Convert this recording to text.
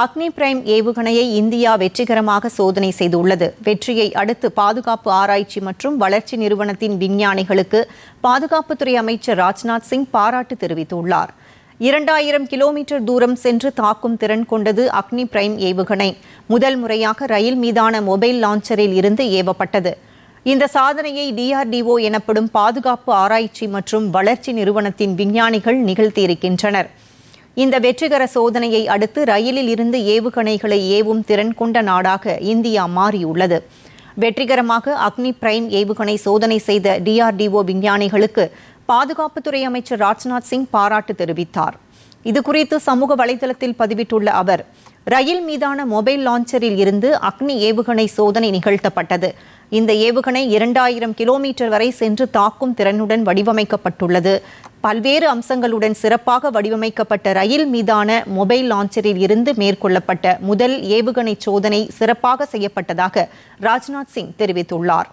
அக்னி prime ஏவுகணையை India வெற்றிகரமாக சோதனை செய்துள்ளது. வெற்றியை அடுத்து பாதுகாப்பு ஆராய்ச்சி மற்றும் வளர்ச்சி நிறுவனத்தின் விஞ்ஞானிகளுக்கு பாதுகாப்புத்துறை அமைச்சர் ராஜ்நாத் சிங் பாராட்டு தெரிவித்துள்ளார். இரண்டாயிரம் கிலோமீட்டர் தூரம் சென்று தாக்கும் திறன் கொண்டது அக்னி பிரைம் ஏவுகணை. முதல் முறையாக ரயில் மீதான மொபைல் லான்ச்சரில் இருந்து ஏவப்பட்டது. இந்த சாதனையை டிஆர்டிஓ எனப்படும் பாதுகாப்பு ஆராய்ச்சி மற்றும் வளர்ச்சி நிறுவனத்தின் விஞ்ஞானிகள் நிகழ்த்தியிருக்கின்றனர். இந்த வெற்றிகர சோதனையை அடுத்து ரயிலில் இருந்து ஏவுகணைகளை ஏவும் திறன் கொண்ட நாடாக இந்தியா மாறியுள்ளது. வெற்றிகரமாக அக்னி பிரைம் ஏவுகணை சோதனை செய்த டிஆர்டிஓ விஞ்ஞானிகளுக்கு பாதுகாப்புத்துறை அமைச்சர் ராஜ்நாத் சிங் பாராட்டு தெரிவித்தார். இதுகுறித்து சமூக வலைதளத்தில் பதிவிட்டுள்ள அவர் ரயில் மீதான மொபைல் லான்ச்சரில் இருந்து அக்னி ஏவுகணை சோதனை நிகழ்த்தப்பட்டது. இந்த ஏவுகணை இரண்டாயிரம் கிலோமீட்டர் வரை சென்று தாக்கும் திறனுடன் வடிவமைக்கப்பட்டுள்ளது. பல்வேறு அம்சங்களுடன் சிறப்பாக வடிவமைக்கப்பட்ட ரயில் மீதான மொபைல் லான்ச்சரில் இருந்து மேற்கொள்ளப்பட்ட முதல் ஏவுகணை சோதனை சிறப்பாக செய்யப்பட்டதாக ராஜ்நாத் சிங் தெரிவித்துள்ளார்.